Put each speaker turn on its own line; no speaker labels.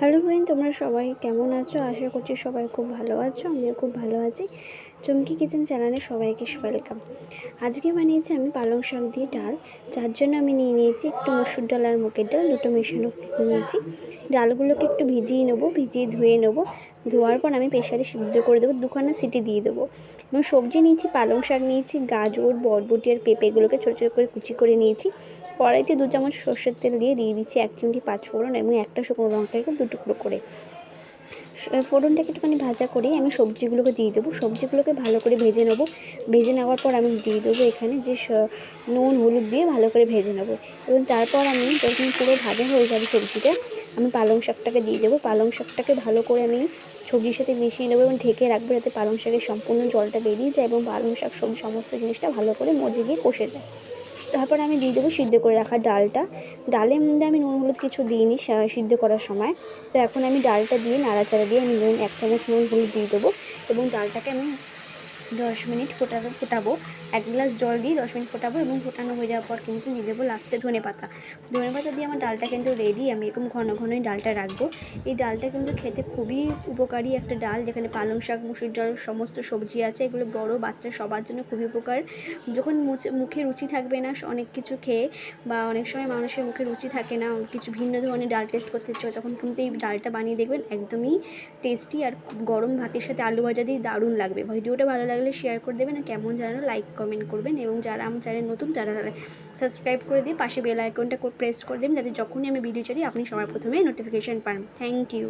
Hello friend, তোমরা সবাই কেমন আছো? আশা করছি সবাই খুব ভালো আছো, আমিও খুব ভালো আছি। চমকি কিচেন চ্যানেলে সবাইকে ওয়েলকাম আজকে বানিয়েছি আমি পালং শাক দিয়ে ডাল, যার জন্য আমি নিয়ে নিয়েছি একটু মসুর ডাল আর মুগের ডাল, দুটো মেশানো নিয়েছি। ডালগুলোকে একটু ভিজিয়ে নেব, ভিজিয়ে ধুয়ে নেব। ধোয়ার পর আমি প্রেশারে সিদ্ধ করে দেবো, দুখানা সিটি দিয়ে দেবো। এবং সবজি নিয়েছি, পালং শাক নিয়েছি, গাজর, বরবটি আর পেঁপেগুলোকে ছোটো ছোটো করে কুচি করে নিয়েছি। কড়াইতে দু চামচ সর্ষের তেল দিয়ে দিয়ে দিচ্ছি এক চিমটি পাঁচফোড়ন এবং একটা শুকনো লঙ্কাকে দু টুকরো করে। ফোড়নটাকে একটুখানি ভাজা করে আমি সবজিগুলোকে দিয়ে দেবো। সবজিগুলোকে ভালো করে ভেজে নেব। ভেজে নেওয়ার পর আমি দিয়ে দেবো এখানে যে নুন, হলুদ দিয়ে ভালো করে ভেজে নেব। এবং তারপর আমি যখন পুরো ভাজা হয়ে যাবে সবজিটা, আমি পালং শাকটাকে দিয়ে দেবো। পালং শাকটাকে ভালো করে আমি সবজির সাথে মিশিয়ে নেব এবং ঢেকে রাখব যাতে পালং শাকের সম্পূর্ণ জলটা বেরিয়ে যায় এবং পালং শাক সবজি সমস্ত জিনিসটা ভালো করে মজে গিয়ে কষে যায়। তারপর আমি দিয়ে দেবো সিদ্ধ করে রাখা ডালটা। ডালের মধ্যে আমি নুন হলুদ কিছু দিইনি সিদ্ধ করার সময়। তো এখন আমি ডালটা দিয়ে, নাড়াচাড়া দিয়ে আমি নুন, এক চামচ নুন হলুদ দিয়ে দেবো এবং ডালটাকে আমি দশ মিনিট ফোটাবো ফোটাবো। এক গ্লাস জল দিয়ে দশ মিনিট ফোটাবো এবং ফোটানো হয়ে যাওয়ার পর কিন্তু দিয়ে দেবো লাস্টে ধনে পাতা। ধনে পাতা দিয়ে আমার ডালটা কিন্তু রেডি আমি এরকম ঘন ঘনই ডালটা রাখব। এই ডালটা কিন্তু খেতে খুবই উপকারী একটা ডাল, যেখানে পালং শাক, মুসুর ডাল, সমস্ত সবজি আছে। এগুলো বড় বাচ্চা সবার জন্য খুবই উপকার। যখন মুখে রুচি থাকবে না অনেক কিছু খেয়ে বা অনেক সময় মানুষের মুখে রুচি থাকে না, কিছু ভিন্ন ধরনের ডাল টেস্ট করতে ইচ্ছে তখন কিন্তু এই ডালটা বানিয়ে দেখবেন একদমই টেস্টি আর গরম ভাতের সাথে আলু ভাজা দিয়ে দারুণ লাগবে। ভিডিওটা ভালো লাগলে শেয়ার করে দেবেন আর কেমন জানানো লাইক কমেন্ট করবেন এবং যারা আমার চ্যানেল নতুন, তারা সাবস্ক্রাইব করে দিয়ে পাশে বেল আইকনটা প্রেস করে দেবেন যাতে যখনই আমি ভিডিও ছাড়ি, আপনি সবার প্রথমে নোটিফিকেশান পান। Thank you